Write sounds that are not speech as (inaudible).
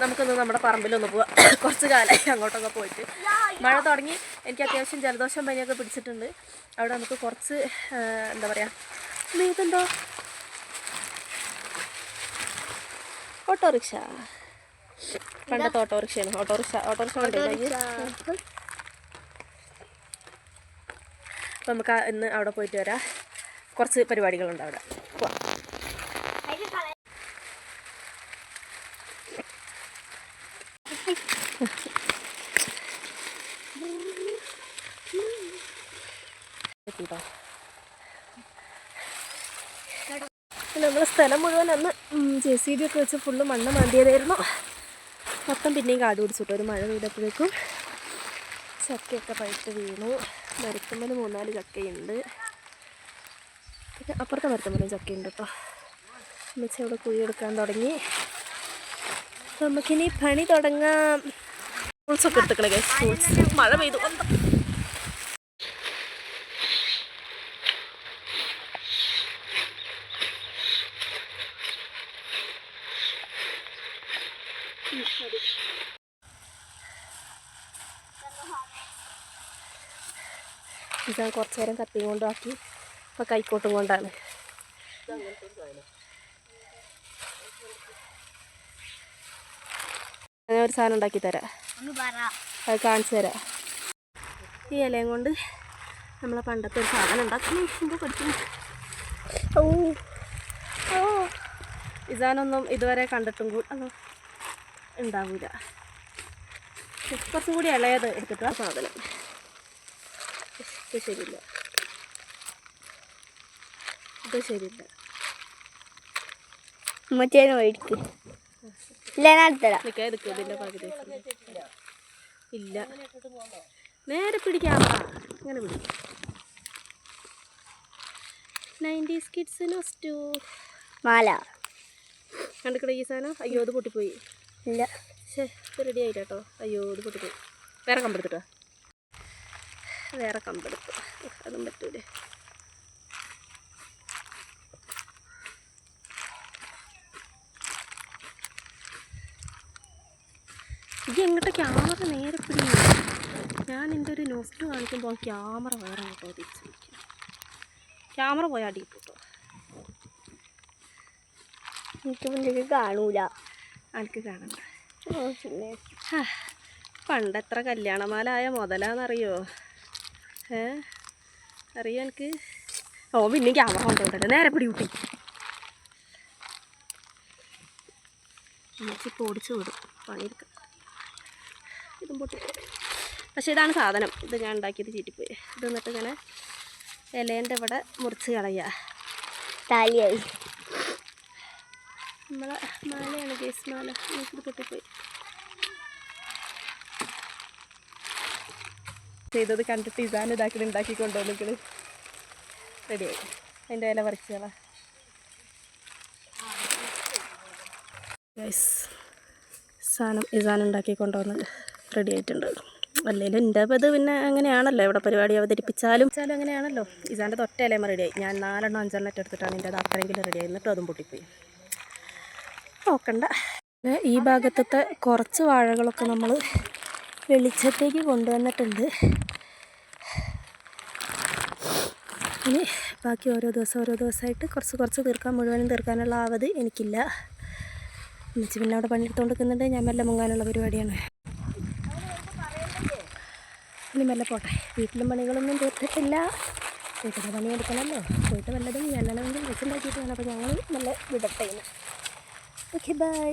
നമുക്കൊന്ന് നമ്മുടെ പറമ്പിലൊന്ന് പോവാം. കുറച്ച് കാലമായി അങ്ങോട്ടൊക്കെ പോയിട്ട്. മഴ തുടങ്ങി. എനിക്ക് അത്യാവശ്യം ജലദോഷം പനിയൊക്കെ പിടിച്ചിട്ടുണ്ട്. അവിടെ നമുക്ക് കുറച്ച് എന്താ പറയുക നീതുണ്ടോ ഓട്ടോറിക്ഷ. പണ്ടത്തെ ഓട്ടോറിക്ഷയാണ്. ഓട്ടോറിക്ഷ ഓട്ടോറിക്ഷ കണ്ടില്ലേ? അപ്പം നമുക്ക് ഇന്ന് അവിടെ പോയിട്ട് വരാം. കുറച്ച് പരിപാടികളുണ്ട് അവിടെ. പോവാം. എത്തിട്ടോ (laughs) നമ്മളെ സ്ഥലം മുഴുവൻ അന്ന് ജെ സി ബി ഒക്കെ വെച്ച് ഫുള്ള് മണ്ണ് മാന്തിയതായിരുന്നു. മൊത്തം പിന്നെയും കാട് പിടിച്ചിട്ടു. ഒരു മഴ വീടപ്പോഴേക്കും ചക്കയൊക്കെ പഴുത്ത് വീണു. മരത്തുമ്മൽ മൂന്നാൽ ചക്കയുണ്ട്. പിന്നെ അപ്പുറത്തെ മരത്തുമ്മലും ചക്കയുണ്ട് കേട്ടോ അമ്മച്ച അവിടെ കുഴിയെടുക്കാൻ തുടങ്ങി. നമുക്കിനി പണി തുടങ്ങാം. ഫ്രൂട്ട്സൊക്കെ എടുത്തുക്കളെ ഫ്രൂട്ട്സ് മഴ പെയ്തു ഞാൻ കുറച്ചു നേരം കത്തി കൊണ്ടാക്കി. ഇപ്പം കൈക്കോട്ടും കൊണ്ടാണ്. ഞാൻ ഒരു സാധനം ഉണ്ടാക്കി തരാം. അത് കാണിച്ചു തരാം. ഈ ഇലയും കൊണ്ട് നമ്മളെ പണ്ടത്തെ ഒരു സാധനം ഉണ്ടാക്കി എന്തോ പഠിക്കും ഓ ഓ ഇതാനൊന്നും ഇതുവരെ കണ്ടിട്ടും കൂടി അതോ ഉണ്ടാവില്ല കുറച്ചും കൂടി ഇളയത് എടുത്തിട്ടാ സാധനം. ഇത് ശരിയില്ല. ഇത് ശരിയില്ല. മറ്റേ മേടിക്കും ഇല്ല ഞാൻ എടുക്കുക ഇതിന്റെ പകുതി ഇല്ല. നേരെ പിടിക്കാമോ ഇങ്ങനെ പിടിക്കും. നയന്റീസ് കിഡ്സ് നോസ്റ്റു മാല. കണ്ടിക്കട ഈ സാധനം? അയ്യോ അത് പൊട്ടിപ്പോയി. ഇല്ല. ശേ ഇത് റെഡി ആയില്ല കേട്ടോ അയ്യോ ഇത് പൊട്ടിപ്പോയി. വേറെ കമ്പെടുത്തിട്ടോ വേറെ കമ്പെടുത്തു അതും പറ്റൂലേ. ഇത് എങ്ങോട്ട് ക്യാമറ നേരെ പിടിക്കുന്നു ഞാൻ എന്റെ ഒരു നോസ്റ്റ് കാണിക്കുമ്പോൾ ക്യാമറ വേറെ കേട്ടോ തിരിച്ചു വയ്ക്കും ക്യാമറ പോയാൽ അടി കിട്ടും കേട്ടോ എനിക്ക് കാണൂല. ആൾക്ക് കാണണ്ട. ഓ, എത്ര പണ്ടെത്ര കല്യാണമാലായ മുതലാന്നറിയോ? ഏ അറിയോ എനിക്ക്? ഓ പിന്നെ ക്യാമറ കൊണ്ടുപോകണ്ടല്ലോ നേരെ പിടി കൂട്ടി. ഇപ്പോൾ ഓടിച്ചു വിടും. പണിയെടുക്കാം. ഇതും പൊട്ടി. പക്ഷേ ഇതാണ് സാധനം. ഇത് ഞാൻ ഉണ്ടാക്കിയത് ചീറ്റിപ്പോയി. ഇത് എന്നിട്ട് ഇങ്ങനെ ഇലേന്റെ ഇവിടെ മുറിച്ച് കളയുക താലിയായി. നമ്മളെ മാലയാണ് ഗേസ് മാല. ഇത് പൊട്ടിപ്പോയി. ചെയ്തത് കണ്ടിട്ട് ഇതാൻ ഇതാക്കി ഉണ്ടാക്കി കൊണ്ടുവന്നിക്കണ് റെഡിയായി അതിന്റെ ഇല പറിച്ചോളാം സാധനം ഇസാൻ ഉണ്ടാക്കി കൊണ്ടുവന്ന് റെഡി ആയിട്ടുണ്ട്. അല്ലെങ്കിലും എന്റെ ഇത് പിന്നെ അങ്ങനെയാണല്ലോ. ഇവിടെ പരിപാടി അവതരിപ്പിച്ചാലും. വെച്ചാലും അങ്ങനെയാണല്ലോ. ഇസാന്റെ തൊറ്റ ഇലയമ്മ റെഡിയായി ഞാൻ നാലെണ്ണം അഞ്ചെണ്ണം എടുത്തിട്ടാണ് എന്റെ അത് അത്രയെങ്കിലും റെഡിയായി എന്നിട്ട് അതും പൊട്ടിപ്പോയി. നോക്കണ്ട. ഈ ഭാഗത്തത്തെ കുറച്ച് വാഴകളൊക്കെ നമ്മൾ വെളിച്ചത്തേക്ക് കൊണ്ടുവന്നിട്ടുണ്ട്. ഇനി ബാക്കി ഓരോ ദിവസം ഓരോ ദിവസമായിട്ട് കുറച്ച് കുറച്ച് തീർക്കാൻ മുഴുവനും തീർക്കാനുള്ള ആവത് എനിക്കില്ല. എന്നുവെച്ച് പിന്നെ അവിടെ പണിയെടുത്തുകൊണ്ട് നിൽക്കുന്നുണ്ട് ഞാൻ മെല്ലെ മുങ്ങാനുള്ള പരിപാടിയാണ്. ഇനി മെല്ലെ പോട്ടെ. വീട്ടിലും പണികളൊന്നും തീർത്തിട്ടില്ല. വീട്ടിലെ പണി എടുക്കണമല്ലോ. പോയിട്ട് വല്ലതും ഞെല്ലണമെങ്കിൽ വെച്ചുണ്ടാക്കിയിട്ട് വേണം അപ്പോൾ ഞങ്ങൾ നല്ല വിടട്ടെ ഓക്കെ ബൈ